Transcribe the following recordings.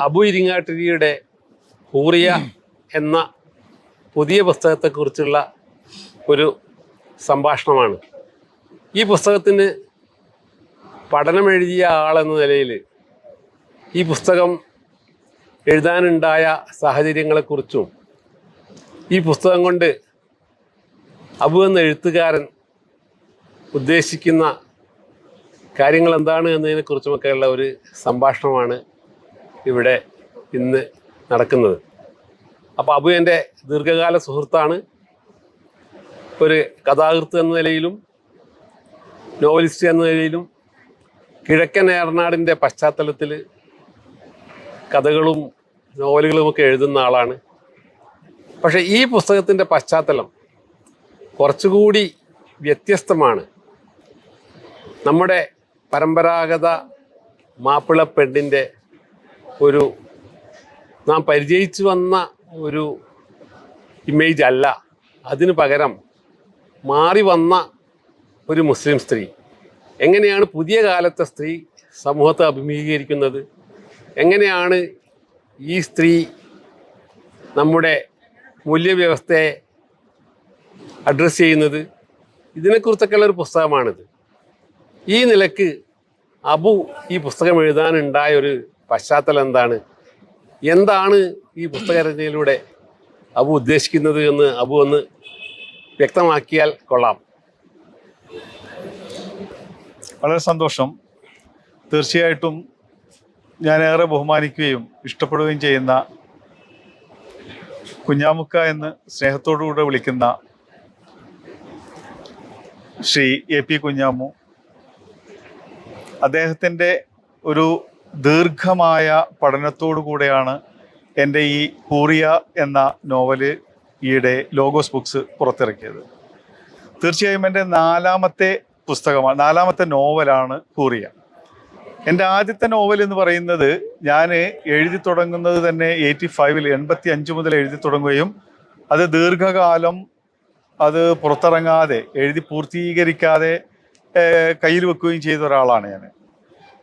അബു ഇരിങ്ങാട്ടിരിയുടെ ഹൂറിയ എന്ന പുതിയ പുസ്തകത്തെക്കുറിച്ചുള്ള ഒരു സംഭാഷണമാണ്. ഈ പുസ്തകത്തിന് പഠനമെഴുതിയ ആളെന്ന നിലയിൽ ഈ പുസ്തകം എഴുതാനുണ്ടായ സാഹചര്യങ്ങളെക്കുറിച്ചും ഈ പുസ്തകം കൊണ്ട് അബു എന്ന എഴുത്തുകാരൻ ഉദ്ദേശിക്കുന്ന കാര്യങ്ങൾ എന്താണ് എന്നതിനെക്കുറിച്ചുമൊക്കെയുള്ള ഒരു സംഭാഷണമാണ് ഇവിടെ ഇന്ന് നടക്കുന്നത്. അപ്പോൾ അബു എന്റെ ദീർഘകാല സുഹൃത്താണ്. ഒരു കഥാകൃത്ത് എന്ന നിലയിലും നോവലിസ്റ്റ് എന്ന നിലയിലും കിഴക്കൻ ഏറനാടിന്റെ പശ്ചാത്തലത്തിൽ കഥകളും നോവലുകളുമൊക്കെ എഴുതുന്ന ആളാണ്. പക്ഷേ ഈ പുസ്തകത്തിന്റെ പശ്ചാത്തലം കുറച്ചുകൂടി വ്യത്യസ്തമാണ്. നമ്മുടെ പരമ്പരാഗത മാപ്പിള പെണ്ണിന്റെ ഒരു നാം പരിചയിച്ചു വന്ന ഒരു ഇമേജ് അല്ല. അതിനു പകരം മാറി വന്ന ഒരു മുസ്ലിം സ്ത്രീ. എങ്ങനെയാണ് പുതിയ കാലത്തെ സ്ത്രീ സമൂഹത്തെ അഭിമുഖീകരിക്കുന്നത്? എങ്ങനെയാണ് ഈ സ്ത്രീ നമ്മുടെ മൂല്യവ്യവസ്ഥയെ അഡ്രസ്സ് ചെയ്യുന്നത്? ഇതിനെക്കുറിച്ചൊക്കെയുള്ള ഒരു പുസ്തകമാണിത്. ഈ നിലയ്ക്ക് അബു ഈ പുസ്തകം എഴുതാനുണ്ടായ ഒരു പശ്ചാത്തലം എന്താണ് എന്താണ് ഈ പുസ്തകരചനയിലൂടെ അബു ഉദ്ദേശിക്കുന്നത് എന്ന് അബു ഒന്ന് വ്യക്തമാക്കിയാൽ കൊള്ളാം. വളരെ സന്തോഷം. തീർച്ചയായിട്ടും ഞാൻ ഏറെ ബഹുമാനിക്കുകയും ഇഷ്ടപ്പെടുകയും ചെയ്യുന്ന കുഞ്ഞാമുക്ക എന്ന് സ്നേഹത്തോടുകൂടെ വിളിക്കുന്ന ശ്രീ എ പി കുഞ്ഞാമു. അദ്ദേഹത്തിന്റെ ഒരു ദീർഘമായ പഠനത്തോടു കൂടെയാണ് എന്റെ ഈ പൂറിയ എന്ന നോവൽ ഈയിടെ ലോഗോസ് ബുക്സ് പുറത്തിറക്കിയത്. തീർച്ചയായും എന്റെ നാലാമത്തെ പുസ്തകമാണ് നാലാമത്തെ നോവലാണ് പൂറിയ എന്റെ ആദ്യത്തെ നോവൽ എന്ന് പറയുന്നത് ഞാൻ എഴുതി തുടങ്ങുന്നത് തന്നെ എയ്റ്റി ഫൈവിൽ എൺപത്തി അഞ്ച് മുതൽ എഴുതി തുടങ്ങുകയും അത് ദീർഘകാലം അത് പുറത്തിറങ്ങാതെ എഴുതി പൂർത്തീകരിക്കാതെ കയ്യിൽ വെക്കുകയും ചെയ്ത ഒരാളാണ് ഞാൻ.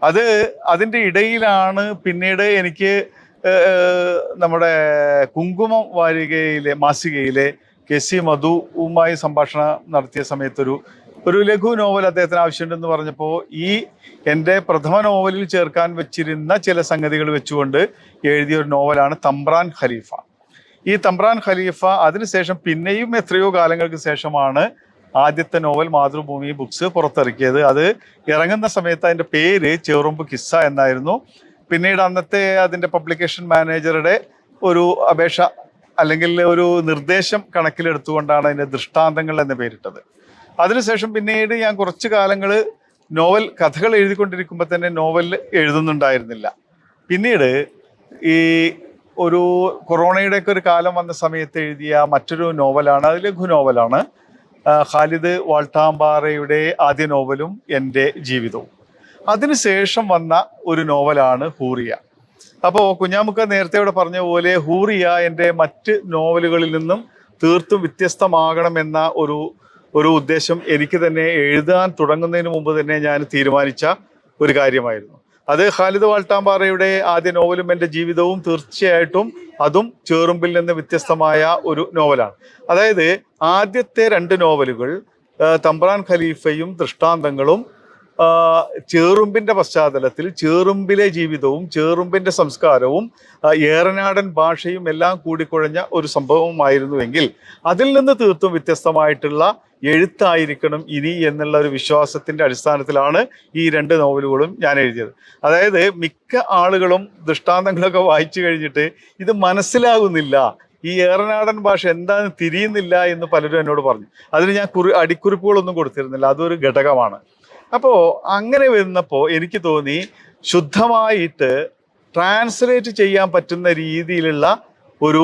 അത് അതിന്റെ ഇടയിലാണ് പിന്നീട് എനിക്ക് നമ്മുടെ കുങ്കുമം വാരികയിലെ മാസികയിലെ കെ സി മധുവുമായി സംഭാഷണം നടത്തിയ സമയത്തൊരു ഒരു ലഘു നോവൽ അദ്ദേഹത്തിന് ആവശ്യമുണ്ടെന്ന് പറഞ്ഞപ്പോൾ ഈ എന്റെ പ്രഥമ നോവലിൽ ചേർക്കാൻ വെച്ചിരുന്ന ചില സംഗതികൾ വെച്ചുകൊണ്ട് എഴുതിയ ഒരു നോവലാണ് തമ്പ്രാൻ ഖലീഫ. ഈ തമ്പ്രാൻ ഖലീഫ അതിനുശേഷം പിന്നെയും എത്രയോ കാലങ്ങൾക്ക് ശേഷമാണ് ആദ്യത്തെ നോവൽ മാതൃഭൂമി ബുക്സ് പുറത്തിറക്കിയത്. അത് ഇറങ്ങുന്ന സമയത്ത് അതിന്റെ പേര് ചെറുമ്പ് കിസ്സ എന്നായിരുന്നു. പിന്നീട് അന്നത്തെ അതിന്റെ പബ്ലിക്കേഷൻ മാനേജറുടെ ഒരു അപേക്ഷ അല്ലെങ്കിൽ ഒരു നിർദ്ദേശം കണക്കിലെടുത്തുകൊണ്ടാണ് അതിന്റെ ദൃഷ്ടാന്തങ്ങൾ എന്ന് പേരിട്ടത്. അതിനുശേഷം പിന്നീട് ഞാൻ കുറച്ച് കാലങ്ങൾ നോവൽ കഥകൾ എഴുതിക്കൊണ്ടിരിക്കുമ്പോൾ തന്നെ നോവൽ എഴുതുന്നുണ്ടായിരുന്നില്ല. പിന്നീട് ഈ ഒരു കൊറോണയുടെയൊക്കെ ഒരു കാലം വന്ന സമയത്ത് എഴുതിയ മറ്റൊരു നോവലാണ് അത് ലഘു നോവലാണ്. ഖാലിദ് വാൾട്ടാമ്പാറയുടെ ആദ്യ നോവലും എന്റെ ജീവിതവും. അതിനുശേഷം വന്ന ഒരു നോവലാണ് ഹൂറിയ. അപ്പോൾ കുഞ്ഞാമുക്ക നേരത്തെ ഇവിടെ പറഞ്ഞ പോലെ ഹൂറിയ എന്റെ മറ്റ് നോവലുകളിൽ നിന്നും തീർത്തും വ്യത്യസ്തമാകണമെന്ന ഒരു ഒരു ഉദ്ദേശം എനിക്ക് തന്നെ എഴുതാൻ തുടങ്ങുന്നതിന് മുമ്പ് തന്നെ ഞാൻ തീരുമാനിച്ച ഒരു കാര്യമായിരുന്നു. അത് ഖാലിദ് വാൾട്ടാമ്പാറയുടെ ആദ്യ നോവലും എന്റെ ജീവിതവും തീർച്ചയായിട്ടും അതും ചേറുമ്പിൽ നിന്ന് വ്യത്യസ്തമായ ഒരു നോവലാണ്. അതായത് ആദ്യത്തെ രണ്ട് നോവലുകൾ തമ്പ്രാൻ ഖലീഫയും ദൃഷ്ടാന്തങ്ങളും ആ, ചേറുമ്പിന്റെ പശ്ചാത്തലത്തിൽ ചേറുമ്പിലെ ജീവിതവും ചേറുമ്പിന്റെ സംസ്കാരവും ഏറനാടൻ ഭാഷയും എല്ലാം കൂടിക്കുഴഞ്ഞ ഒരു സംഭവമായിരുന്നുവെങ്കിൽ അതിൽ നിന്ന് തീർത്തും വ്യത്യസ്തമായിട്ടുള്ള എഴുത്തായിരിക്കണം ഇനി എന്നുള്ള ഒരു വിശ്വാസത്തിന്റെ അടിസ്ഥാനത്തിലാണ് ഈ രണ്ട് നോവലുകളും ഞാൻ എഴുതിയത്. അതായത് മിക്ക ആളുകളും ദൃഷ്ടാന്തങ്ങളൊക്കെ വായിച്ചു കഴിഞ്ഞിട്ട് ഇത് മനസ്സിലാകുന്നില്ല. ഈ ഏറനാടൻ ഭാഷ എന്താണെന്ന് തിരിയുന്നില്ല എന്ന് പലരും എന്നോട് പറഞ്ഞു. അതിന് ഞാൻ കുറി അടിക്കുറിപ്പുകളൊന്നും കൊടുത്തിരുന്നില്ല. അതൊരു ഘടകമാണ്. അപ്പോൾ അങ്ങനെ വരുന്നപ്പോൾ എനിക്ക് തോന്നി ശുദ്ധമായിട്ട് ട്രാൻസ്ലേറ്റ് ചെയ്യാൻ പറ്റുന്ന രീതിയിലുള്ള ഒരു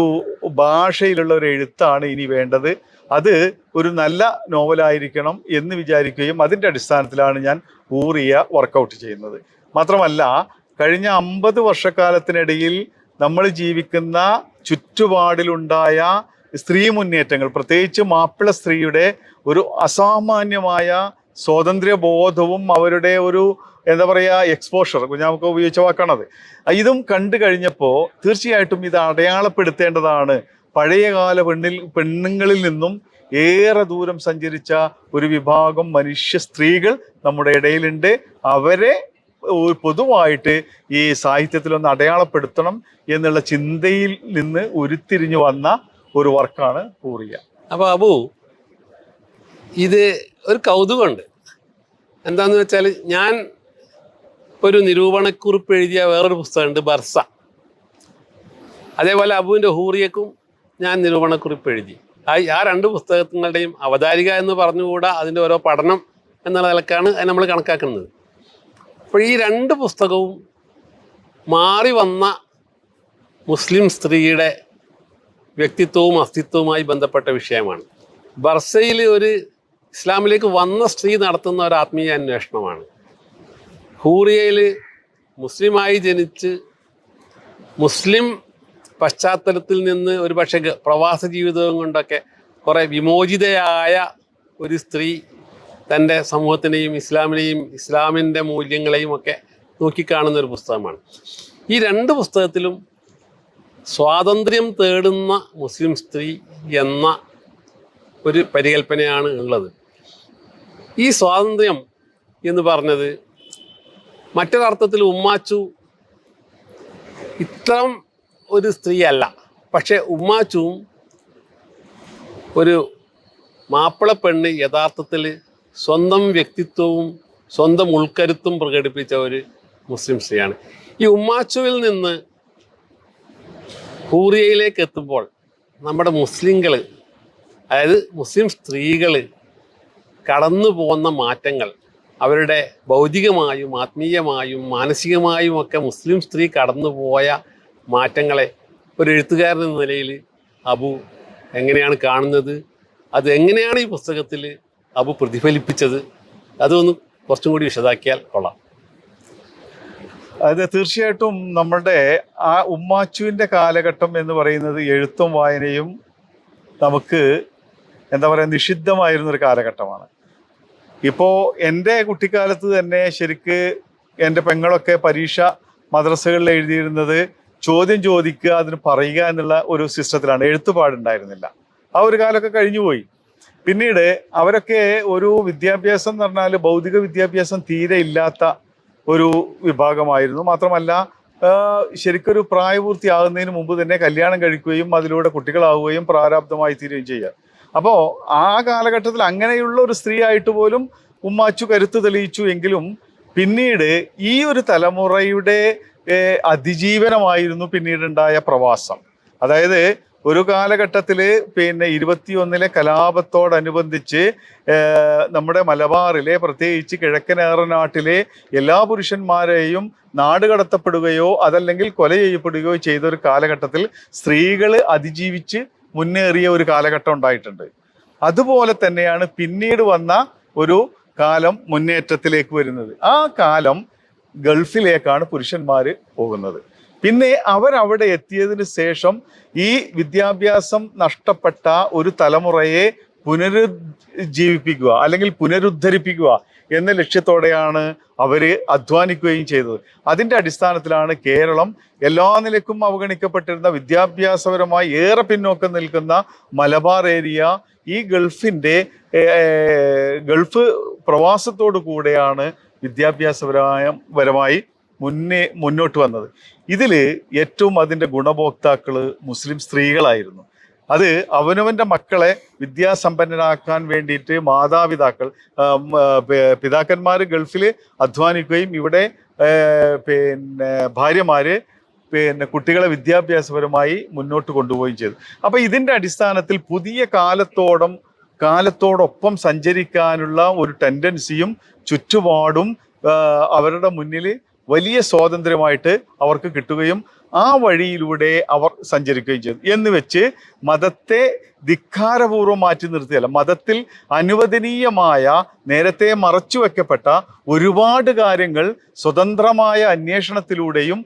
ഭാഷയിലുള്ള ഒരു എഴുത്താണ് ഇനി വേണ്ടത്. അത് ഒരു നല്ല നോവലായിരിക്കണം എന്ന് വിചാരിക്കുകയും അതിന്റെ അടിസ്ഥാനത്തിലാണ് ഞാൻ ഊറിയ വർക്കൗട്ട് ചെയ്യുന്നത്. മാത്രമല്ല കഴിഞ്ഞ അമ്പത് വർഷക്കാലത്തിനിടയിൽ നമ്മൾ ജീവിക്കുന്ന ചുറ്റുപാടിലുണ്ടായ സ്ത്രീ മുന്നേറ്റങ്ങൾ പ്രത്യേകിച്ച് മാപ്പിള സ്ത്രീയുടെ ഒരു അസാമാന്യമായ സ്വാതന്ത്ര്യബോധവും അവരുടെ ഒരു എന്താ പറയുക എക്സ്പോഷർ കുഞ്ഞാമൊക്കെ ഉപയോഗിച്ച വാക്കാണത് ഇതും കണ്ടു കഴിഞ്ഞപ്പോൾ തീർച്ചയായിട്ടും ഇത് അടയാളപ്പെടുത്തേണ്ടതാണ്. പഴയകാല പെണ്ണിൽ പെണ്ണുങ്ങളിൽ നിന്നും ഏറെ ദൂരം സഞ്ചരിച്ച ഒരു വിഭാഗം മനുഷ്യ സ്ത്രീകൾ നമ്മുടെ ഇടയിലുണ്ട്. അവരെ പൊതുവായിട്ട് ഈ സാഹിത്യത്തിലൊന്ന് അടയാളപ്പെടുത്തണം എന്നുള്ള ചിന്തയിൽ നിന്ന് ഉരുത്തിരിഞ്ഞു വന്ന ഒരു വർക്കാണ് പൂറിയ അപ്പോൾ അബു ഇത് ഒരു കൗതുകമുണ്ട്. എന്താന്ന് വെച്ചാൽ ഞാൻ ഒരു നിരൂപണക്കുറിപ്പ് എഴുതിയ വേറൊരു പുസ്തകമുണ്ട് ബർസ. അതേപോലെ അബുവിന്റെ ഹൂറിയക്കും ഞാൻ നിരൂപണക്കുറിപ്പ് എഴുതി. ആ രണ്ട് പുസ്തകങ്ങളുടെയും അവതാരിക എന്ന് പറഞ്ഞുകൂടാ അതിന്റെ ഓരോ പഠനം എന്നുള്ള നിലക്കാണ് അത് നമ്മൾ കണക്കാക്കുന്നത്. അപ്പോൾ ഈ രണ്ട് പുസ്തകവും മാറി വന്ന മുസ്ലിം സ്ത്രീയുടെ വ്യക്തിത്വവും അസ്തിത്വവുമായി ബന്ധപ്പെട്ട വിഷയമാണ്. ബർസയിൽ ഒരു ഇസ്ലാമിലേക്ക് വന്ന സ്ത്രീ നടത്തുന്ന ഒരു ആത്മീയ അന്വേഷണമാണ്. ഹൂറിയയിൽ മുസ്ലിമായി ജനിച്ച് മുസ്ലിം പശ്ചാത്തലത്തിൽ നിന്ന് ഒരു പക്ഷേ പ്രവാസ ജീവിതവും കൊണ്ടൊക്കെ കുറേ വിമോചിതയായ ഒരു സ്ത്രീ തന്റെ സമൂഹത്തിനെയും ഇസ്ലാമിനെയും ഇസ്ലാമിന്റെ മൂല്യങ്ങളെയും ഒക്കെ നോക്കിക്കാണുന്ന ഒരു പുസ്തകമാണ്. ഈ രണ്ട് പുസ്തകത്തിലും സ്വാതന്ത്ര്യം തേടുന്ന മുസ്ലിം സ്ത്രീ എന്ന ഒരു പരികൽപ്പനയാണ് ഉള്ളത്. ഈ സ്വാതന്ത്ര്യം എന്ന് പറഞ്ഞത് മറ്റൊരർത്ഥത്തിൽ ഉമ്മാച്ചു ഇത്തരം ഒരു സ്ത്രീയല്ല. പക്ഷെ ഉമ്മാച്ചുവും ഒരു മാപ്പിള പെണ്ണ് യഥാർത്ഥത്തിൽ സ്വന്തം വ്യക്തിത്വവും സ്വന്തം ഉൾക്കരുത്തും പ്രകടിപ്പിച്ച ഒരു മുസ്ലിം സ്ത്രീയാണ്. ഈ ഉമ്മാച്ചുവിൽ നിന്ന് ഹൂറിയയിലേക്ക് എത്തുമ്പോൾ നമ്മുടെ മുസ്ലിങ്ങൾ അതായത് മുസ്ലിം സ്ത്രീകൾ കടന്നു പോകുന്ന മാറ്റങ്ങൾ അവരുടെ ഭൗതികമായും ആത്മീയമായും മാനസികമായും ഒക്കെ മുസ്ലിം സ്ത്രീ കടന്നു പോയ മാറ്റങ്ങളെ ഒരു എഴുത്തുകാരൻ എന്ന നിലയിൽ അബു എങ്ങനെയാണ് കാണുന്നത്? അത് എങ്ങനെയാണ് ഈ പുസ്തകത്തിൽ അബു പ്രതിഫലിപ്പിച്ചത്? അതൊന്ന് കുറച്ചും കൂടി വിശദാക്കിയാൽ കൊള്ളാം. അത് തീർച്ചയായിട്ടും നമ്മളുടെ ആ ഉമ്മാച്ചുവിന്റെ കാലഘട്ടം എന്ന് പറയുന്നത് എഴുത്തും വായനയും നമുക്ക് എന്താ പറയുക നിഷിദ്ധമായിരുന്നൊരു കാലഘട്ടമാണ്. ഇപ്പോൾ എന്റെ കുട്ടിക്കാലത്ത് തന്നെ ശരിക്ക് എന്റെ പെങ്ങളൊക്കെ പരീക്ഷ മദ്രസകളിൽ എഴുതിയിരുന്നത് ചോദ്യം ചോദിക്കുക അതിന് പറയുക എന്നുള്ള ഒരു സിസ്റ്റത്തിലാണ്. എഴുത്തുപാടുണ്ടായിരുന്നില്ല. ആ ഒരു കാലമൊക്കെ കഴിഞ്ഞുപോയി പിന്നീട് അവരൊക്കെ ഒരു വിദ്യാഭ്യാസം എന്ന് പറഞ്ഞാൽ ഭൗതിക വിദ്യാഭ്യാസം തീരെ ഇല്ലാത്ത ഒരു വിഭാഗമായിരുന്നു. മാത്രമല്ല ശരിക്കൊരു പ്രായപൂർത്തിയാകുന്നതിന് മുമ്പ് തന്നെ കല്യാണം കഴിക്കുകയും അതിലൂടെ കുട്ടികളാവുകയും പ്രാരാബ്ധമായി തീരുകയും ചെയ്യുക. അപ്പോൾ ആ കാലഘട്ടത്തിൽ അങ്ങനെയുള്ള ഒരു സ്ത്രീ ആയിട്ട് പോലും ഉമ്മാച്ചു കരുത്ത് തെളിയിച്ചു എങ്കിലും പിന്നീട് ഈ ഒരു തലമുറയുടെ അതിജീവനമായിരുന്നു പിന്നീടുണ്ടായ പ്രവാസം. അതായത് ഒരു കാലഘട്ടത്തിൽ പിന്നെ ഇരുപത്തിയൊന്നിലെ കലാപത്തോടനുബന്ധിച്ച് നമ്മുടെ മലബാറിലെ പ്രത്യേകിച്ച് കിഴക്കൻ ഏറനാട്ടിലെ എല്ലാ പുരുഷന്മാരെയും നാട് കടത്തപ്പെടുകയോ അതല്ലെങ്കിൽ കൊല ചെയ്യപ്പെടുകയോ ചെയ്ത ഒരു കാലഘട്ടത്തിൽ സ്ത്രീകൾ അതിജീവിച്ച് മുന്നേറിയ ഒരു കാലഘട്ടം ഉണ്ടായിട്ടുണ്ട്. അതുപോലെ തന്നെയാണ് പിന്നീട് വന്ന ഒരു കാലം മുന്നേറ്റത്തിലേക്ക് വരുന്നത്. ആ കാലം ഗൾഫിലേക്കാണ് പുരുഷന്മാർ പോകുന്നത്. പിന്നെ അവരവിടെ എത്തിയതിന് ശേഷം ഈ വിദ്യാഭ്യാസം നഷ്ടപ്പെട്ട ഒരു തലമുറയെ പുനരുജ്ജീവിപ്പിക്കുക അല്ലെങ്കിൽ പുനരുദ്ധരിപ്പിക്കുക എന്ന ലക്ഷ്യത്തോടെയാണ് അവർ അധ്വാനിക്കുകയും ചെയ്തത്. അതിന്റെ അടിസ്ഥാനത്തിലാണ് കേരളം എല്ലാ നിലക്കും അവഗണിക്കപ്പെട്ടിരുന്ന വിദ്യാഭ്യാസപരമായി ഏറെ പിന്നോക്കം നിൽക്കുന്ന മലബാർ ഏരിയ ഈ ഗൾഫിന്റെ ഗൾഫ് പ്രവാസത്തോടു കൂടെയാണ് വിദ്യാഭ്യാസപരമായ പരമായി മുന്നേ മുന്നോട്ട് വന്നത്. ഇതിൽ ഏറ്റവും അതിന്റെ ഗുണഭോക്താക്കൾ മുസ്ലിം സ്ത്രീകളായിരുന്നു. അത് അവനവന്റെ മക്കളെ വിദ്യാസമ്പന്നരാക്കാൻ വേണ്ടിയിട്ട് മാതാപിതാക്കൾ പിതാക്കന്മാർ ഗൾഫിൽ അധ്വാനിക്കുകയും ഇവിടെ പിന്നെ ഭാര്യമാര് പിന്നെ കുട്ടികളെ വിദ്യാഭ്യാസപരമായി മുന്നോട്ട് കൊണ്ടുപോവുകയും ചെയ്തു. അപ്പോൾ ഇതിന്റെ അടിസ്ഥാനത്തിൽ പുതിയ കാലത്തോടം കാലത്തോടൊപ്പം സഞ്ചരിക്കാനുള്ള ഒരു ടെൻഡൻസിയും ചുറ്റുപാടും അവരുടെ മുന്നിൽ വലിയ സ്വാതന്ത്ര്യമായിട്ട് അവർക്ക് കിട്ടുകയും ആ വഴിയിലൂടെ അവർ സഞ്ചരിക്കുകയും ചെയ്തു. എന്ന് വെച്ച് മതത്തെ ധിക്കാരപൂർവം മാറ്റി നിർത്തിയല്ല മതത്തിൽ അനുവദനീയമായ നേരത്തെ മറച്ചു വയ്ക്കപ്പെട്ട ഒരുപാട് കാര്യങ്ങൾ സ്വതന്ത്രമായ അന്വേഷണത്തിലൂടെയും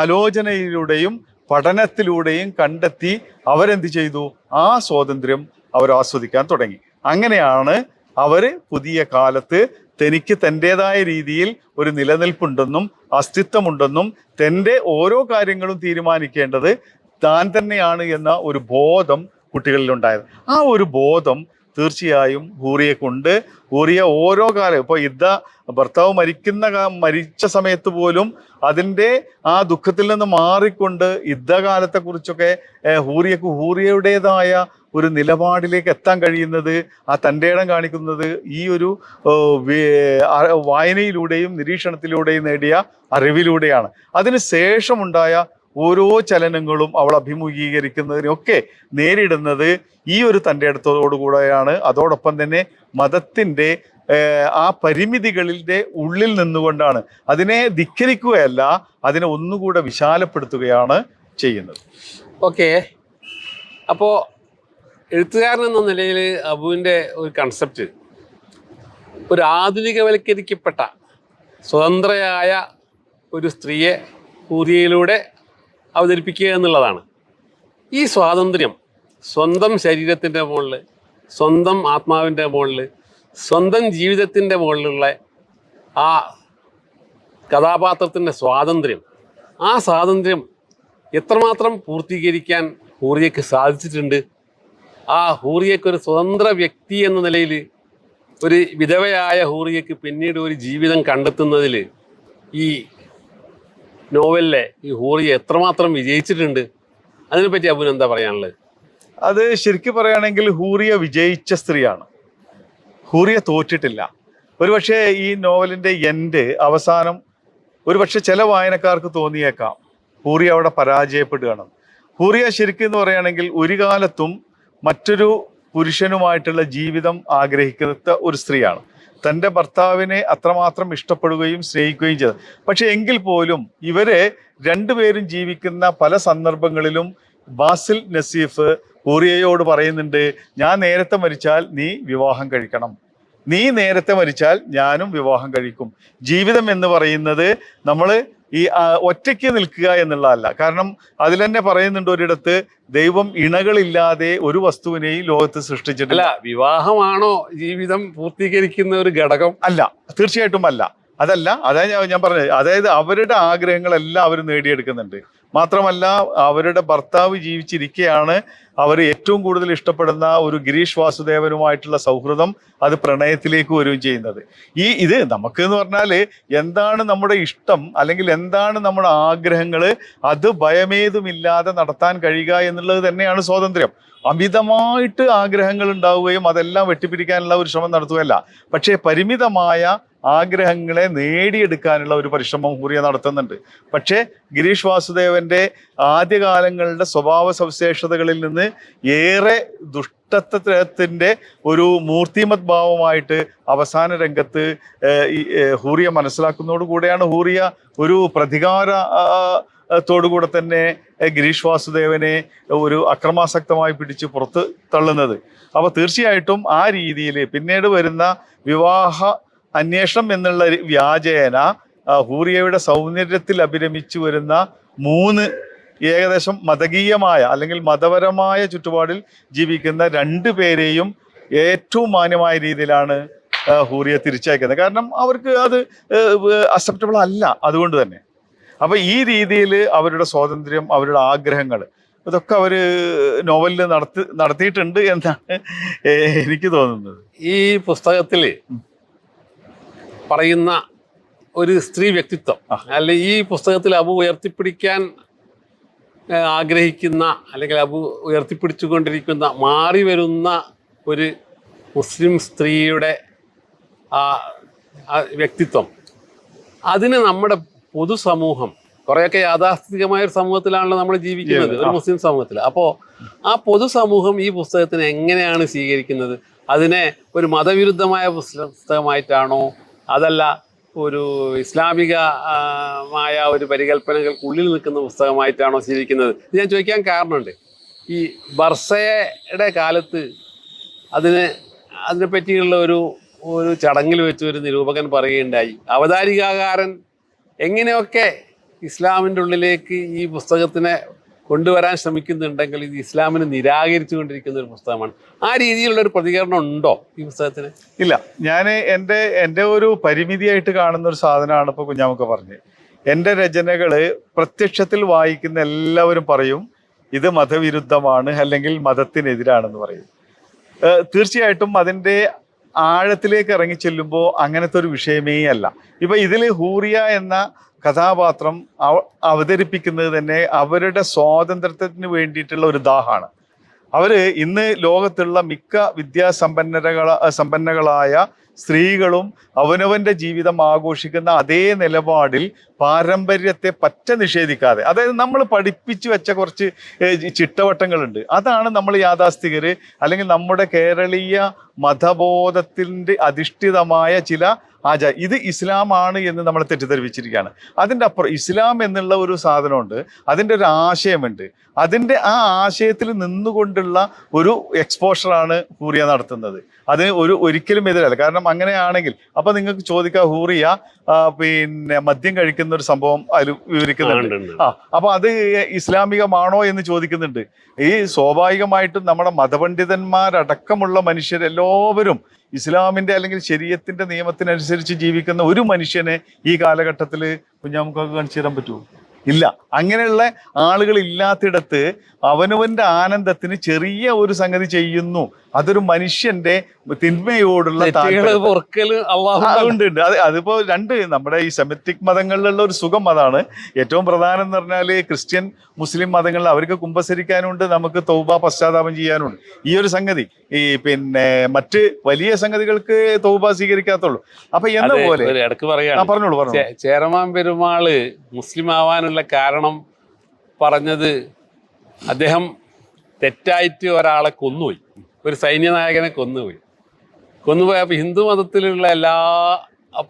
ആലോചനയിലൂടെയും പഠനത്തിലൂടെയും കണ്ടെത്തി അവരെന്ത് ചെയ്തു? ആ സ്വാതന്ത്ര്യം അവർ ആസ്വദിക്കാൻ തുടങ്ങി. അങ്ങനെയാണ് അവർ പുതിയ കാലത്ത് തനിക്ക് തന്റെതായ രീതിയിൽ ഒരു നിലനിൽപ്പുണ്ടെന്നും അസ്തിത്വമുണ്ടെന്നും തന്റെ ഓരോ കാര്യങ്ങളും തീരുമാനിക്കേണ്ടത് താൻ തന്നെയാണ് എന്ന ഒരു ബോധം കുട്ടികളിലുണ്ടായത്. ആ ഒരു ബോധം തീർച്ചയായും ഹൂറിയെ കൊണ്ട് ഹൂറിയ ഓരോ കാലം ഇപ്പോൾ യുദ്ധ ഭർത്താവ് മരിക്കുന്ന മരിച്ച സമയത്ത് പോലും അതിന്റെ ആ ദുഃഖത്തിൽ നിന്ന് മാറിക്കൊണ്ട് യുദ്ധകാലത്തെക്കുറിച്ചൊക്കെ ഹൂറിയക്ക് ഹൂറിയയുടേതായ ഒരു നിലപാടിലേക്ക് എത്താൻ കഴിയുന്നത് ആ തന്റെ ഇടം കാണിക്കുന്നത് ഈ ഒരു വായനയിലൂടെയും നിരീക്ഷണത്തിലൂടെയും നേടിയ അറിവിലൂടെയാണ്. അതിന് ശേഷമുണ്ടായ ഓരോ ചലനങ്ങളും അവൾ അഭിമുഖീകരിക്കുന്നതിനൊക്കെ നേരിടുന്നത് ഈ ഒരു തന്റെ അടുത്തോടുകൂടെയാണ് അതോടൊപ്പം തന്നെ മതത്തിന്റെ ആ പരിമിതികളിന്റെ ഉള്ളിൽ നിന്നുകൊണ്ടാണ്. അതിനെ ധിക്കരിക്കുകയല്ല അതിനെ ഒന്നുകൂടെ വിശാലപ്പെടുത്തുകയാണ് ചെയ്യുന്നത്. ഓക്കെ. അപ്പോൾ എഴുത്തുകാരൻ എന്ന നിലയിൽ അബുവിന്റെ ഒരു കൺസെപ്റ്റ് ഒരു ആധുനികവൽക്കരിക്കപ്പെട്ട സ്വതന്ത്രയായ ഒരു സ്ത്രീയെ കൂറിയയിലൂടെ അവതരിപ്പിക്കുക എന്നുള്ളതാണ്. ഈ സ്വാതന്ത്ര്യം സ്വന്തം ശരീരത്തിന്റെ മുകളിൽ സ്വന്തം ആത്മാവിന്റെ മുകളിൽ സ്വന്തം ജീവിതത്തിന്റെ മുകളിലുള്ള ആ കഥാപാത്രത്തിന്റെ സ്വാതന്ത്ര്യം. ആ സ്വാതന്ത്ര്യം എത്രമാത്രം പൂർത്തീകരിക്കാൻ ഹൂറിയക്ക് സാധിച്ചിട്ടുണ്ട്? ആ ഹൂറിയക്ക് ഒരു സ്വതന്ത്ര വ്യക്തി എന്ന നിലയിൽ ഒരു വിധവയായ ഹൂറിയക്ക് പിന്നീട് ഒരു ജീവിതം കണ്ടെത്തുന്നതിൽ ഈ നോവലിലെ ഈ ഹൂറിയ എത്രമാത്രം വിജയിച്ചിട്ടുണ്ട്? അതിനെപ്പറ്റി അബുൻ എന്താ പറയാനുള്ളത്? അത് ശരിക്കും പറയുകയാണെങ്കിൽ ഹൂറിയ വിജയിച്ച സ്ത്രീയാണ്. ഹൂറിയ തോറ്റിട്ടില്ല. ഒരുപക്ഷെ ഈ നോവലിന്റെ എൻഡ് അവസാനം ഒരുപക്ഷെ ചില വായനക്കാർക്ക് തോന്നിയേക്കാം. ഹൂറിയ അവിടെ പരാജയപ്പെടുകയാണ്. ഹൂറിയ ശരിക്കും എന്ന് പറയുകയാണെങ്കിൽ ഒരു കാലത്തും മറ്റൊരു പുരുഷനുമായിട്ടുള്ള ജീവിതം ആഗ്രഹിക്കുന്ന ഒരു സ്ത്രീയാണ്. തന്റെ ഭർത്താവിനെ അത്രമാത്രം ഇഷ്ടപ്പെടുകയും സ്നേഹിക്കുകയും ചെയ്തത് പക്ഷേ എങ്കിൽ പോലും ഇവരെ രണ്ടുപേരും ജീവിക്കുന്ന പല സന്ദർഭങ്ങളിലും ബാസിൽ നസീഫ് ഊറിയയോട് പറയുന്നുണ്ട് ഞാൻ നേരത്തെ മരിച്ചാൽ നീ വിവാഹം കഴിക്കണം. നീ നേരത്തെ മരിച്ചാൽ ഞാനും വിവാഹം കഴിക്കും. ജീവിതം എന്ന് പറയുന്നത് നമ്മൾ ഈ ഒറ്റയ്ക്ക് നിൽക്കുക എന്നുള്ളതല്ല. കാരണം അതിൽ തന്നെ പറയുന്നുണ്ട് ഒരിടത്ത് ദൈവം ഇണകളില്ലാതെ ഒരു വസ്തുവിനെയും ലോകത്ത് സൃഷ്ടിച്ചിട്ടില്ല. വിവാഹമാണോ ജീവിതം പൂർത്തീകരിക്കുന്ന ഒരു ഘടകം? അല്ല തീർച്ചയായിട്ടും അല്ല. അതല്ല അതായത് ഞാൻ പറഞ്ഞത്. അതായത് അവരുടെ ആഗ്രഹങ്ങളെല്ലാം അവർ നേടിയെടുക്കുന്നുണ്ട്. മാത്രമല്ല അവരുടെ ഭർത്താവ് ജീവിച്ചിരിക്കെയാണ് അവർ ഏറ്റവും കൂടുതൽ ഇഷ്ടപ്പെടുന്ന ഒരു ഗിരീഷ് വാസുദേവനുമായിട്ടുള്ള സൗഹൃദം അത് പ്രണയത്തിലേക്ക് വരികയും ചെയ്യുന്നത്. ഈ ഇത് നമുക്ക് എന്ന് പറഞ്ഞാൽ എന്താണ് നമ്മുടെ ഇഷ്ടം അല്ലെങ്കിൽ എന്താണ് നമ്മുടെ ആഗ്രഹങ്ങൾ അത് ഭയമേതുമില്ലാതെ നടത്താൻ കഴിയുക എന്നുള്ളത് തന്നെയാണ് സ്വാതന്ത്ര്യം. അമിതമായിട്ട് ആഗ്രഹങ്ങൾ ഉണ്ടാവുകയും അതെല്ലാം വെട്ടിപ്പിടിക്കാനുള്ള ഒരു ശ്രമം നടത്തുകയല്ല. പക്ഷേ പരിമിതമായ ആഗ്രഹങ്ങളെ നേടിയെടുക്കാനുള്ള ഒരു പരിശ്രമം ഹൂറിയ നടത്തുന്നുണ്ട്. പക്ഷേ ഗിരീഷ് വാസുദേവന്റെ ആദ്യകാലങ്ങളുടെ സ്വഭാവ സവിശേഷതകളിൽ നിന്ന് ഏറെ ദുഷ്ടത്വത്തിന്റെ ഒരു മൂർത്തിമത് ഭാവമായിട്ട് അവസാന രംഗത്ത് ഹൂറിയ മനസ്സിലാക്കുന്നതോടു കൂടെയാണ് ഹൂറിയ ഒരു പ്രതികാര ത്തോടുകൂടെ തന്നെ ഗിരീഷ് വാസുദേവനെ ഒരു അക്രമാസക്തമായി പിടിച്ച് പുറത്ത് തള്ളുന്നത്. അപ്പോൾ തീർച്ചയായിട്ടും ആ രീതിയിൽ പിന്നീട് വരുന്ന വിവാഹ അന്വേഷണം എന്നുള്ള വ്യാജേന ഹൂറിയയുടെ സൗന്ദര്യത്തിൽ അഭിരമിച്ചു വരുന്ന മൂന്ന് ഏകദേശം മതകീയമായ അല്ലെങ്കിൽ മതപരമായ ചുറ്റുപാടിൽ ജീവിക്കുന്ന രണ്ട് പേരെയും ഏറ്റവും മാന്യമായ രീതിയിലാണ് ഹൂറിയ തിരിച്ചയക്കുന്നത്. കാരണം അവർക്ക് അത് അക്സെപ്റ്റബിൾ അല്ല അതുകൊണ്ട് തന്നെ. അപ്പോൾ ഈ രീതിയിൽ അവരുടെ സ്വാതന്ത്ര്യം അവരുടെ ആഗ്രഹങ്ങൾ ഇതൊക്കെ അവർ നോവലിൽ നടത്തി നടത്തിയിട്ടുണ്ട് എന്നാണ് എനിക്ക് തോന്നുന്നത്. ഈ പുസ്തകത്തിൽ പറയുന്ന ഒരു സ്ത്രീ വ്യക്തിത്വം. അല്ലെ ഈ പുസ്തകത്തിൽ അബു ഉയർത്തിപ്പിടിക്കാൻ ആഗ്രഹിക്കുന്ന അല്ലെങ്കിൽ അബു ഉയർത്തിപ്പിടിച്ചുകൊണ്ടിരിക്കുന്ന മാറി വരുന്ന ഒരു മുസ്ലിം സ്ത്രീയുടെ ആ ആ വ്യക്തിത്വം അതിന് നമ്മുടെ പൊതുസമൂഹം കുറേയൊക്കെ യാഥാസ്ഥിതികമായ ഒരു സമൂഹത്തിലാണല്ലോ നമ്മൾ ജീവിക്കുന്നത് ഒരു മുസ്ലിം സമൂഹത്തിൽ. അപ്പോൾ ആ പൊതുസമൂഹം ഈ പുസ്തകത്തിന് എങ്ങനെയാണ് സ്വീകരിക്കുന്നത്? അതിനെ ഒരു മതവിരുദ്ധമായ പുസ്തകമായിട്ടാണോ അതല്ല ഒരു ഇസ്ലാമികമായ ഒരു പരികല്പനകൾക്കുള്ളിൽ നിൽക്കുന്ന പുസ്തകമായിട്ടാണോ സ്വീകരിക്കുന്നത് ഞാൻ ചോദിക്കാൻ കാരണമുണ്ട്. ഈ ബർസയുടെ കാലത്ത് അതിന് അതിനെ പറ്റിയുള്ള ഒരു ഒരു ചടങ്ങിൽ വെച്ച് ഒരു നിരൂപകൻ പറയുകയുണ്ടായി അവതാരികാകാരൻ എങ്ങനെയൊക്കെ ഇസ്ലാമിന്റെ ഉള്ളിലേക്ക് ഈ പുസ്തകത്തിനെ കൊണ്ടുവരാൻ ശ്രമിക്കുന്നുണ്ടെങ്കിൽ ഇത് ഇസ്ലാമിനെ നിരാകരിച്ചു കൊണ്ടിരിക്കുന്ന ഒരു പുസ്തകമാണ്. ആ രീതിയിലുള്ള ഒരു പ്രതികരണം ഉണ്ടോ ഈ പുസ്തകത്തിന്? ഇല്ല. ഞാൻ എന്റെ എന്റെ ഒരു പരിമിതിയായിട്ട് കാണുന്ന ഒരു സാധനമാണ് ഇപ്പോൾ കുഞ്ഞാമൊക്കെ പറഞ്ഞത്. എന്റെ രചനകൾ പ്രത്യക്ഷത്തിൽ വായിക്കുന്ന എല്ലാവരും പറയും ഇത് മതവിരുദ്ധമാണ് അല്ലെങ്കിൽ മതത്തിനെതിരാണെന്ന് പറയും. തീർച്ചയായിട്ടും അതിന്റെ ആഴത്തിലേക്ക് ഇറങ്ങി ചെല്ലുമ്പോൾ അങ്ങനത്തെ ഒരു വിഷയമേ അല്ല. ഇപ്പം ഇതിൽ ഹൂറിയ എന്ന കഥാപാത്രം അവ- അവതരിപ്പിക്കുന്നത് തന്നെ അവരുടെ സ്വാതന്ത്ര്യത്തിന് വേണ്ടിയിട്ടുള്ള ഒരു ദാഹാണ് അവർ ഇന്ന് ലോകത്തുള്ള മിക്ക വിദ്യാസമ്പന്നരകള സമ്പന്നകളായ സ്ത്രീകളും അവനവന്റെ ജീവിതം ആഘോഷിക്കുന്ന അതേ നിലപാടിൽ പാരമ്പര്യത്തെ പറ്റ നിഷേധിക്കാതെ അതായത് നമ്മൾ പഠിപ്പിച്ചു വെച്ച കുറച്ച് ചിട്ടവട്ടങ്ങളുണ്ട്. അതാണ് നമ്മൾ യാഥാസ്ഥികർ അല്ലെങ്കിൽ നമ്മുടെ കേരളീയ മതബോധത്തിന്റെ അധിഷ്ഠിതമായ ചില ആചാര ഇത് ഇസ്ലാമാണ് എന്ന് നമ്മൾ തെറ്റിദ്ധരിപ്പിച്ചിരിക്കുകയാണ്. അതിന്റെ അപ്പുറം ഇസ്ലാം എന്നുള്ള ഒരു സാധനമുണ്ട് അതിന്റെ ഒരു ആശയമുണ്ട്. അതിന്റെ ആ ആശയത്തിൽ നിന്നുകൊണ്ടുള്ള ഒരു എക്സ്പോഷറാണ് ഹൂറിയ നടത്തുന്നത്. അത് ഒരു ഒരിക്കലും എതിരല്ല. കാരണം അങ്ങനെയാണെങ്കിൽ അപ്പോൾ നിങ്ങൾക്ക് ചോദിക്കാം ഹൂറിയ പിന്നെ മദ്യം കഴിക്കുന്ന ഒരു സംഭവം അതിൽ വിവരിക്കുന്നുണ്ട്. ആ അപ്പൊ അത് ഇസ്ലാമികമാണോ എന്ന് ചോദിക്കുന്നുണ്ട്. ഈ സ്വാഭാവികമായിട്ടും നമ്മുടെ മതപണ്ഡിതന്മാരടക്കമുള്ള മനുഷ്യരെല്ലാവരും ഇസ്ലാമിന്റെ അല്ലെങ്കിൽ ശരീരത്തിന്റെ നിയമത്തിനനുസരിച്ച് ജീവിക്കുന്ന ഒരു മനുഷ്യനെ ഈ കാലഘട്ടത്തിൽ കുഞ്ഞാമുക്കൊക്കെ കാണിച്ചു തരാൻ പറ്റുമോ? ഇല്ല. അങ്ങനെയുള്ള ആളുകൾ ഇല്ലാത്തിടത്ത് അവനവന്റെ ആനന്ദത്തിന് ചെറിയ ഒരു സംഗതി ചെയ്യുന്നു. അതൊരു മനുഷ്യന്റെ തിന്മയോടുള്ള താല്പര്യം. അതെ ഉണ്ട് ഉണ്ട് അത് അതിപ്പോ രണ്ട് നമ്മുടെ ഈ സെമറ്റിക് മതങ്ങളിലുള്ള ഒരു സുഖം അതാണ്. ഏറ്റവും പ്രധാനം എന്ന് പറഞ്ഞാൽ ക്രിസ്ത്യൻ മുസ്ലിം മതങ്ങളിൽ അവർക്ക് കുമ്പസരിക്കാനുണ്ട് നമുക്ക് തൗബ പശ്ചാത്താപം ചെയ്യാനുണ്ട്. ഈ ഒരു സംഗതി. ഈ പിന്നെ മറ്റ് വലിയ സംഗതികൾക്ക് തൗബ സ്വീകരിക്കാത്തുള്ളൂ. അപ്പൊ എന്ന പോലെ പറഞ്ഞോളൂ പറഞ്ഞോളൂ. ചേരമാൻ പെരുമാൾ മുസ്ലിം ആവാനുള്ള കാരണം പറഞ്ഞത് അദ്ദേഹം തെറ്റായിട്ട് ഒരാളെ കൊന്നുപോയി. ഒരു സൈന്യനായകനെ കൊന്നുപോയി. കൊന്നുപോയപ്പോൾ ഹിന്ദു മതത്തിലുള്ള എല്ലാ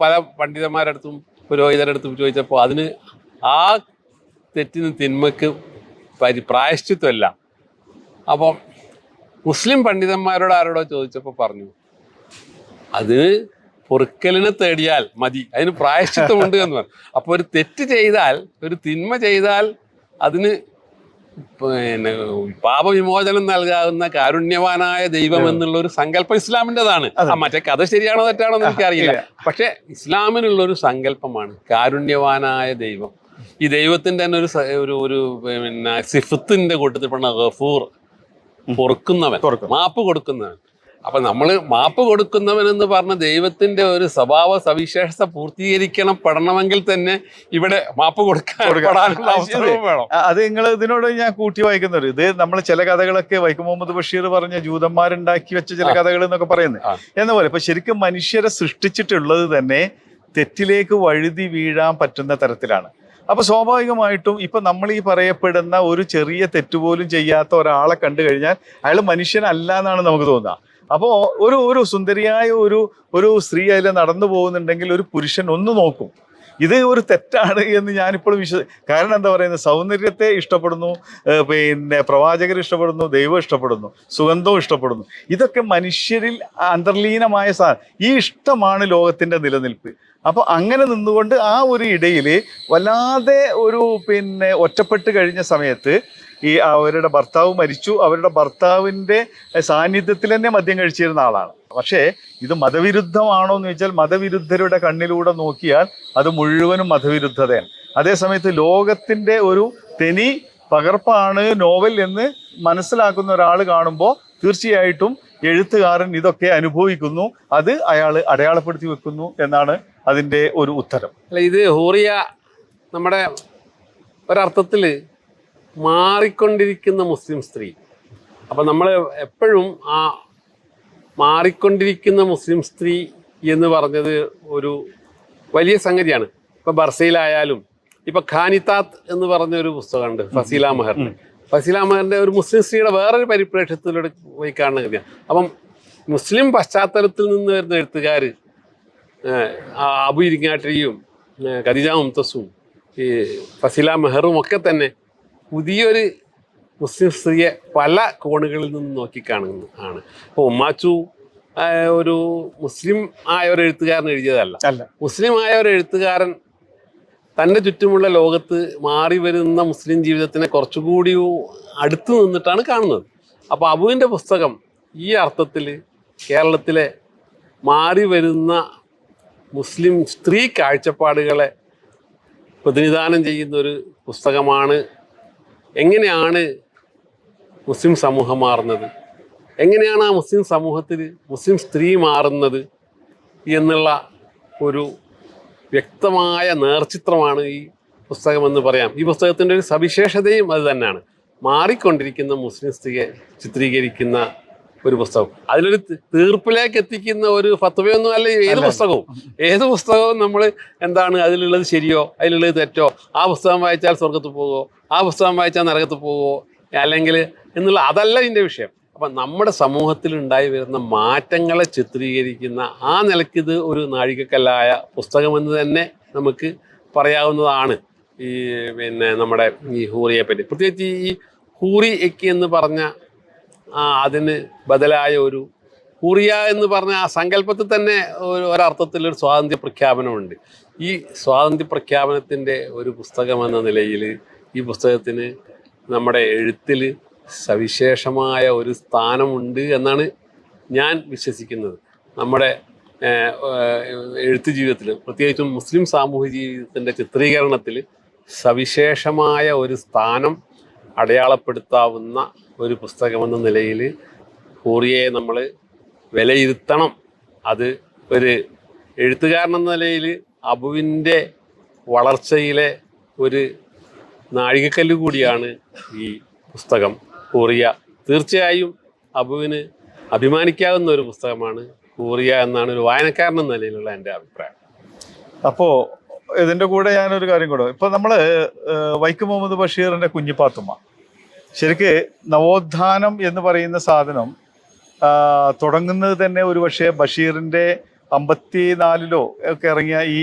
പല പണ്ഡിതന്മാരുടെ അടുത്തും പുരോഹിതരുടെ അടുത്തും ചോദിച്ചപ്പോൾ അതിന് ആ തെറ്റിന് തിന്മക്ക് പരി പ്രായശ്ചിത്വമല്ല. അപ്പം മുസ്ലിം പണ്ഡിതന്മാരോട് ആരോടോ ചോദിച്ചപ്പോൾ പറഞ്ഞു അതിന് പൊറുക്കലിനെ തേടിയാൽ മതി. അതിന് പ്രായശ്ചിത്തമുണ്ട് എന്ന് പറഞ്ഞു. അപ്പോൾ ഒരു തെറ്റ് ചെയ്താൽ ഒരു തിന്മ ചെയ്താൽ അതിന് പിന്നെ പാപവിമോചനം നൽകാവുന്ന കാരുണ്യവാനായ ദൈവം എന്നുള്ള ഒരു സങ്കല്പം ഇസ്ലാമിന്റെതാണ്. മറ്റേ കഥ ശരിയാണോ തെറ്റാണോ എന്ന് എനിക്കറിയില്ല. പക്ഷെ ഇസ്ലാമിനുള്ള ഒരു സങ്കല്പമാണ് കാരുണ്യവാനായ ദൈവം. ഈ ദൈവത്തിന്റെ തന്നെ ഒരു ഒരു ഒരു പിന്നെ സിഫത്തിന്റെ കൂട്ടത്തിൽ പറഞ്ഞ ഗഫൂർ പൊറുക്കുന്നവൻ മാപ്പ് കൊടുക്കുന്നവൻ. അപ്പൊ നമ്മൾ മാപ്പ് കൊടുക്കുന്നവനെന്ന് പറഞ്ഞ ദൈവത്തിന്റെ ഒരു സ്വഭാവ സവിശേഷത പൂർത്തീകരിക്കണം പെടണമെങ്കിൽ തന്നെ ഇവിടെ മാപ്പ് കൊടുക്കാൻ കൊടുക്കാൻ. അത് അവസരവും വേണം. അത് നിങ്ങൾ ഇതിനോട് ഞാൻ കൂട്ടി വായിക്കുന്നവർ ഇത് നമ്മൾ ചില കഥകളൊക്കെ വൈക്കം മുഹമ്മദ് ബഷീർ പറഞ്ഞ ജൂതന്മാരുണ്ടാക്കി വെച്ച ചില കഥകൾ എന്നൊക്കെ പറയുന്നത്. എന്ന പോലെ ഇപ്പൊ ശരിക്കും മനുഷ്യരെ സൃഷ്ടിച്ചിട്ടുള്ളത് തന്നെ തെറ്റിലേക്ക് വഴുതി വീഴാൻ പറ്റുന്ന തരത്തിലാണ്. അപ്പൊ സ്വാഭാവികമായിട്ടും ഇപ്പൊ നമ്മൾ ഈ പറയപ്പെടുന്ന ഒരു ചെറിയ തെറ്റുപോലും ചെയ്യാത്ത ഒരാളെ കണ്ടു കഴിഞ്ഞാൽ അയാൾ മനുഷ്യനല്ല എന്നാണ് നമുക്ക് തോന്നുക. അപ്പോൾ ഒരു ഒരു സുന്ദരിയായ ഒരു ഒരു സ്ത്രീ അതിൽ നടന്നു പോകുന്നുണ്ടെങ്കിൽ ഒരു പുരുഷൻ ഒന്ന് നോക്കും. ഇത് ഒരു തെറ്റാണ് എന്ന് ഞാനിപ്പോഴും വിശ്വ കാരണം എന്താ പറയുന്നത്? സൗന്ദര്യത്തെ ഇഷ്ടപ്പെടുന്നു പിന്നെ പ്രവാചകർ ഇഷ്ടപ്പെടുന്നു ദൈവം ഇഷ്ടപ്പെടുന്നു സുഗന്ധവും ഇഷ്ടപ്പെടുന്നു. ഇതൊക്കെ മനുഷ്യരിൽ അന്തർലീനമായ സാ ഈ ഇഷ്ടമാണ് ലോകത്തിന്റെ നിലനിൽപ്പ്. അപ്പോൾ അങ്ങനെ നിന്നുകൊണ്ട് ആ ഒരു ഇടയിൽ വല്ലാതെ ഒരു പിന്നെ ഒറ്റപ്പെട്ട് കഴിഞ്ഞ സമയത്ത് ഈ അവരുടെ ഭർത്താവ് മരിച്ചു. അവരുടെ ഭർത്താവിന്റെ സാന്നിധ്യത്തിൽ തന്നെ മദ്യം കഴിച്ചിരുന്ന ആളാണ്. പക്ഷേ ഇത് മതവിരുദ്ധമാണോ എന്ന് ചോദിച്ചാൽ മതവിരുദ്ധരുടെ കണ്ണിലൂടെ നോക്കിയാൽ അത് മുഴുവനും മതവിരുദ്ധതയാണ്. അതേസമയത്ത് ലോകത്തിന്റെ ഒരു തെനി പകർപ്പാണ് നോവൽ എന്ന് മനസ്സിലാക്കുന്ന ഒരാൾ കാണുമ്പോൾ തീർച്ചയായിട്ടും എഴുത്തുകാരൻ ഇതൊക്കെ അനുഭവിക്കുന്നു. അത് അയാൾ അടയാളപ്പെടുത്തി വെക്കുന്നു എന്നാണ് അതിന്റെ ഒരു ഉത്തരം. അല്ല ഇത് ഹൂറിയ നമ്മുടെ ഒരർത്ഥത്തിൽ മാറിക്കൊണ്ടിരിക്കുന്ന മുസ്ലിം സ്ത്രീ. അപ്പം നമ്മൾ എപ്പോഴും ആ മാറിക്കൊണ്ടിരിക്കുന്ന മുസ്ലിം സ്ത്രീ എന്ന് പറഞ്ഞത് ഒരു വലിയ സംഗതിയാണ്. ഇപ്പൊ ബർസയിലായാലും ഇപ്പൊ ഖാനിത്താത്ത് എന്ന് പറഞ്ഞ ഒരു പുസ്തകമുണ്ട് ഫസീല മെഹറിന്റെ ഫസീല മെഹറിന്റെ ഒരു മുസ്ലിം സ്ത്രീയുടെ വേറൊരു പരിപ്രേക്ഷ്യത്തിലൂടെ പോയി കാണുന്ന കാര്യമാണ് അപ്പം മുസ്ലിം പശ്ചാത്തലത്തിൽ നിന്ന് വരുന്ന എഴുത്തുകാർ അബു ഇരിങ്ങാട്ടിരിയും ഖദീജ മുംതസും ഈ ഫസീല മെഹറും ഒക്കെ തന്നെ പുതിയൊരു മുസ്ലിം സ്ത്രീയെ പല കോണുകളിൽ നിന്ന് നോക്കിക്കാണുന്നു ആണ്. ഇപ്പോൾ ഉമ്മാച്ചു ഒരു മുസ്ലിം ആയ ഒരു എഴുത്തുകാരൻ എഴുതിയതല്ല. അല്ല. മുസ്ലിം ആയ ഒരു എഴുത്തുകാരൻ തന്റെ ചുറ്റുമുള്ള ലോകത്ത് മാറി വരുന്ന മുസ്ലിം ജീവിതത്തിനെ കുറച്ചുകൂടി അടുത്ത് നിന്നിട്ടാണ് കാണുന്നത്. അപ്പോൾ അബുവിന്റെ പുസ്തകം ഈ അർത്ഥത്തിൽ കേരളത്തിലെ മാറി വരുന്ന മുസ്ലിം സ്ത്രീ കാഴ്ചപ്പാടുകളെ പ്രതിനിധാനം ചെയ്യുന്ന ഒരു പുസ്തകമാണ് എങ്ങനെയാണ് മുസ്ലിം സമൂഹം മാറുന്നത്? എങ്ങനെയാണ് ആ മുസ്ലിം സമൂഹത്തിൽ മുസ്ലിം സ്ത്രീ മാറുന്നത് എന്നുള്ള ഒരു വ്യക്തമായ നേർചിത്രമാണ് ഈ പുസ്തകമെന്ന് പറയാം. ഈ പുസ്തകത്തിന്റെ ഒരു സവിശേഷതയും അത് തന്നെയാണ്. മാറിക്കൊണ്ടിരിക്കുന്ന മുസ്ലിം സ്ത്രീയെ ചിത്രീകരിക്കുന്ന ഒരു പുസ്തകം. അതിലൊരു തീർപ്പിലേക്ക് എത്തിക്കുന്ന ഒരു ഫത്വയൊന്നും അല്ല ഏത് പുസ്തകവും. ഏത് പുസ്തകവും നമ്മൾ എന്താണ് അതിലുള്ളത് ശരിയോ അതിലുള്ളത് തെറ്റോ ആ പുസ്തകം വായിച്ചാൽ സ്വർഗത്ത് പോകുമോ ആ പുസ്തകം വായിച്ചാൽ നരകത്ത് പോകുമോ അല്ലെങ്കിൽ എന്നുള്ള അതല്ല ഇതിന്റെ വിഷയം. അപ്പം നമ്മുടെ സമൂഹത്തിൽ ഉണ്ടായി വരുന്ന മാറ്റങ്ങളെ ചിത്രീകരിക്കുന്ന ആ നിലയ്ക്കിത് ഒരു നാഴികക്കല്ലായ പുസ്തകമെന്ന് തന്നെ നമുക്ക് പറയാവുന്നതാണ് ഈ പിന്നെ നമ്മുടെ ഈ ഹൂറിയെ പറ്റി പ്രത്യേകിച്ച് ഈ ഹൂറി എക്കി എന്ന് പറഞ്ഞ അതിന് ബദലായ ഒരു കുറിയ എന്ന് പറഞ്ഞ ആ സങ്കല്പത്തിൽ തന്നെ ഒരു ഒരർത്ഥത്തിൽ ഒരു സ്വാതന്ത്ര്യ പ്രഖ്യാപനമുണ്ട്. ഈ സ്വാതന്ത്ര്യ പ്രഖ്യാപനത്തിന്റെ ഒരു പുസ്തകമെന്ന നിലയിൽ ഈ പുസ്തകത്തിന് നമ്മുടെ എഴുത്തിൽ സവിശേഷമായ ഒരു സ്ഥാനമുണ്ട് എന്നാണ് ഞാൻ വിശ്വസിക്കുന്നത്. നമ്മുടെ എഴുത്ത് ജീവിതത്തിൽ പ്രത്യേകിച്ചും മുസ്ലിം സാമൂഹ്യ ജീവിതത്തിന്റെ ചിത്രീകരണത്തിൽ സവിശേഷമായ ഒരു സ്ഥാനം അടയാളപ്പെടുത്താവുന്ന ഒരു പുസ്തകമെന്ന നിലയിൽ ഹൂറിയയെ നമ്മൾ വിലയിരുത്തണം. അത് ഒരു എഴുത്തുകാരൻ എന്ന നിലയിൽ അബുവിന്റെ വളർച്ചയിലെ ഒരു നാഴികക്കല്ല് കൂടിയാണ് ഈ പുസ്തകം ഹൂറിയ തീർച്ചയായും അബുവിന് അഭിമാനിക്കാവുന്ന ഒരു പുസ്തകമാണ് ഹൂറിയ എന്നാണ് ഒരു വായനക്കാരൻ എന്ന നിലയിലുള്ള എന്റെ അഭിപ്രായം. അപ്പോ ഇതിന്റെ കൂടെ ഞാനൊരു കാര്യം കൂടെ. ഇപ്പൊ നമ്മൾ വൈക്കം മുഹമ്മദ് ബഷീറിന്റെ കുഞ്ഞിപ്പാത്തുമ്മ. ശരിക്ക് നവോത്ഥാനം എന്ന് പറയുന്ന സാധനം തുടങ്ങുന്നത് തന്നെ ഒരു പക്ഷേ ബഷീറിന്റെ അമ്പത്തിനാലിലോ ഒക്കെ ഇറങ്ങിയ ഈ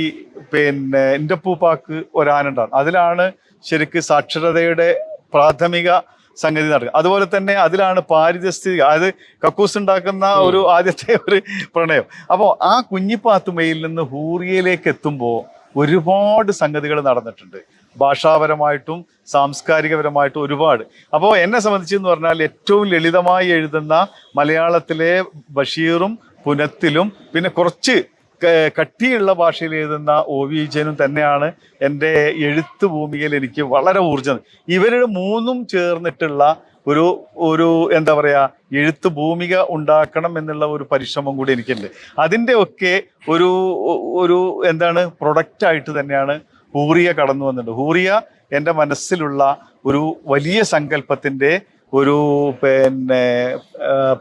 പിന്നെ ഇന്റപ്പൂപ്പാക്ക് ഒരാനുണ്ടാണ് അതിലാണ് ശരിക്ക് സാക്ഷരതയുടെ പ്രാഥമിക സംഗതി നടക്കുക അതുപോലെ തന്നെ അതിലാണ് പാരിതസ്ഥിതിക അതായത് കക്കൂസ് ഉണ്ടാക്കുന്ന ഒരു ആദ്യത്തെ ഒരു പ്രണയം. അപ്പോൾ ആ കുഞ്ഞിപ്പാത്തുമയിൽ നിന്ന് ഹൂറിയയിലേക്ക് എത്തുമ്പോൾ ഒരുപാട് സംഗതികൾ നടന്നിട്ടുണ്ട്. ഭാഷാപരമായിട്ടും സാംസ്കാരികപരമായിട്ടും ഒരുപാട്. അപ്പോൾ എന്നെ സംബന്ധിച്ച് എന്ന് പറഞ്ഞാൽ ഏറ്റവും ലളിതമായി എഴുതുന്ന മലയാളത്തിലെ ബഷീറും പുനത്തിലും പിന്നെ കുറച്ച് കട്ടിയുള്ള ഭാഷയിൽ എഴുതുന്ന ഒ വി വിജയനും തന്നെയാണ് എന്റെ എഴുത്ത് ഭൂമിയിൽ എനിക്ക് വളരെ ഊർജം. ഇവരുടെ മൂന്നും ചേർന്നിട്ടുള്ള ഒരു ഒരു എന്താ പറയുക എഴുത്ത് ഭൂമിക ഉണ്ടാക്കണം എന്നുള്ള ഒരു പരിശ്രമം കൂടി എനിക്കുണ്ട്. അതിന്റെ ഒക്കെ ഒരു ഒരു എന്താണ് പ്രൊഡക്റ്റ് ആയിട്ട് തന്നെയാണ് ഹൂറിയ കടന്നു വന്നിട്ടുണ്ട്. ഹൂറിയ എന്റെ മനസ്സിലുള്ള ഒരു വലിയ സങ്കല്പത്തിന്റെ ഒരു പിന്നെ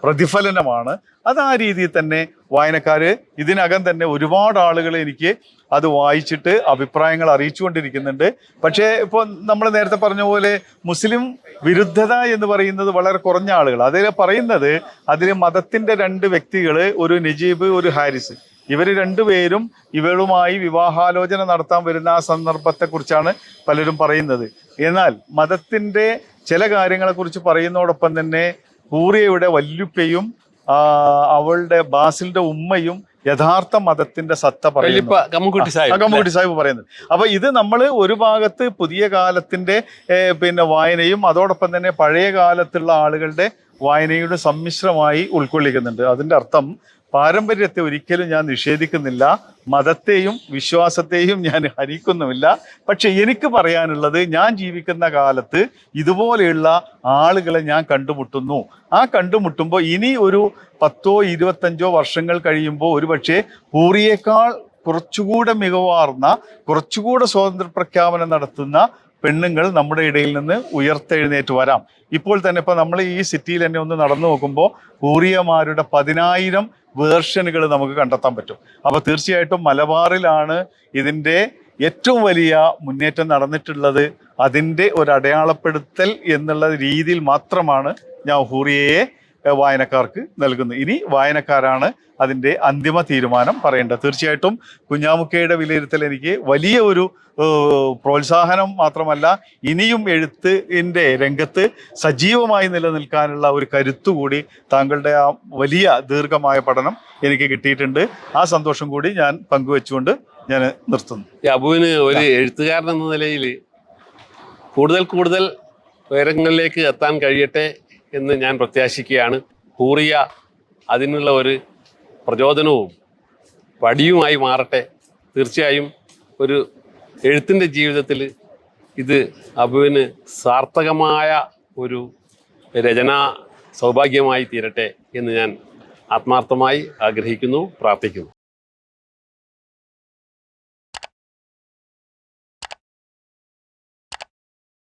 പ്രതിഫലനമാണ്. അത് ആ രീതിയിൽ തന്നെ വായനക്കാർ ഇതിനകം തന്നെ ഒരുപാട് ആളുകൾ എനിക്ക് അത് വായിച്ചിട്ട് അഭിപ്രായങ്ങൾ അറിയിച്ചുകൊണ്ടിരിക്കുന്നുണ്ട്. പക്ഷേ ഇപ്പോൾ നമ്മൾ നേരത്തെ പറഞ്ഞ പോലെ മുസ്ലിം വിരുദ്ധത എന്ന് പറയുന്നത് വളരെ കുറഞ്ഞ ആളുകൾ അതിൽ പറയുന്നത് അതിൽ മതത്തിന്റെ രണ്ട് വ്യക്തികൾ ഒരു നജീബ് ഒരു ഹാരിസ്. ഇവർ രണ്ടുപേരും ഇവളുമായി വിവാഹാലോചന നടത്താൻ വരുന്ന ആ സന്ദർഭത്തെക്കുറിച്ചാണ് പലരും പറയുന്നത്. എന്നാൽ മതത്തിന്റെ ചില കാര്യങ്ങളെക്കുറിച്ച് പറയുന്നതോടൊപ്പം തന്നെ ഹൂറിയയുടെ വല്യുപ്പയും അവളുടെ ബാസിലിന്റെ ഉമ്മയും യഥാർത്ഥ മതത്തിന്റെ സത്ത പറയുന്നു. കമ്മുക്കുട്ടി സാഹിബ്. പറയുന്നത്. അപ്പൊ ഇത് നമ്മൾ ഒരു ഭാഗത്ത് പുതിയ കാലത്തിന്റെ പിന്നെ വായനയും അതോടൊപ്പം തന്നെ പഴയ കാലത്തുള്ള ആളുകളുടെ വായനയുടെ സമ്മിശ്രമായി ഉൾക്കൊള്ളിക്കുന്നുണ്ട്. അതിന്റെ അർത്ഥം പാരമ്പര്യത്തെ ഒരിക്കലും ഞാൻ നിഷേധിക്കുന്നില്ല. മതത്തെയും വിശ്വാസത്തെയും ഞാൻ ഹരിക്കുന്നുമില്ല. പക്ഷെ എനിക്ക് പറയാനുള്ളത് ഞാൻ ജീവിക്കുന്ന കാലത്ത് ഇതുപോലെയുള്ള ആളുകളെ ഞാൻ കണ്ടുമുട്ടുന്നു. ആ കണ്ടുമുട്ടുമ്പോൾ ഇനി ഒരു പത്തോ ഇരുപത്തഞ്ചോ വർഷങ്ങൾ കഴിയുമ്പോൾ ഒരുപക്ഷെ പൂറിയേക്കാൾ കുറച്ചുകൂടെ മികവാർന്ന കുറച്ചുകൂടെ സ്വാതന്ത്ര്യ പ്രഖ്യാപനം നടത്തുന്ന പെണ്ണുങ്ങൾ നമ്മുടെ ഇടയിൽ നിന്ന് ഉയർത്തെഴുന്നേറ്റ് വരാം. ഇപ്പോൾ തന്നെ ഇപ്പം നമ്മൾ ഈ സിറ്റിയിൽ തന്നെ ഒന്ന് നടന്നു നോക്കുമ്പോൾ ഹൂറിയമാരുടെ പതിനായിരം വേർഷനുകൾ നമുക്ക് കണ്ടെത്താൻ പറ്റും. അപ്പൊ തീർച്ചയായിട്ടും മലബാറിലാണ് ഇതിന്റെ ഏറ്റവും വലിയ മുന്നേറ്റം നടന്നിട്ടുള്ളത്. അതിന്റെ ഒരു അടയാളപ്പെടുത്തൽ എന്നുള്ള രീതിയിൽ മാത്രമാണ് ഞാൻ ഹൂറിയയെ വായനക്കാർക്ക് നൽകുന്നു. ഇനി വായനക്കാരാണ് അതിന്റെ അന്തിമ തീരുമാനം പറയേണ്ടത്. തീർച്ചയായിട്ടും കുഞ്ഞാമുക്കയുടെ വിലയിരുത്തൽ എനിക്ക് വലിയ ഒരു പ്രോത്സാഹനം മാത്രമല്ല ഇനിയും എഴുത്തിന്റെ രംഗത്ത് സജീവമായി നിലനിൽക്കാനുള്ള ഒരു കരുത്തുകൂടി താങ്കളുടെ ആ വലിയ ദീർഘമായ പഠനം എനിക്ക് കിട്ടിയിട്ടുണ്ട്. ആ സന്തോഷം കൂടി ഞാൻ പങ്കുവെച്ചുകൊണ്ട് ഞാൻ നിർത്തുന്നു. അബുവിന് ഒരു എഴുത്തുകാരൻ എന്ന നിലയിൽ കൂടുതൽ കൂടുതൽ ഉയരങ്ങളിലേക്ക് എത്താൻ കഴിയട്ടെ എന്ന് ഞാൻ പ്രത്യാശിക്കുകയാണ്. ഹൂറിയ അതിനുള്ള ഒരു പ്രചോദനവും വടിയുമായി മാറട്ടെ. തീർച്ചയായും ഒരു എഴുത്തിന്റെ ജീവിതത്തിൽ ഇത് അബുവിന് സാർത്ഥകമായ ഒരു രചനാ സൗഭാഗ്യമായി തീരട്ടെ എന്ന് ഞാൻ ആത്മാർത്ഥമായി ആഗ്രഹിക്കുന്നു പ്രാർത്ഥിക്കുന്നു.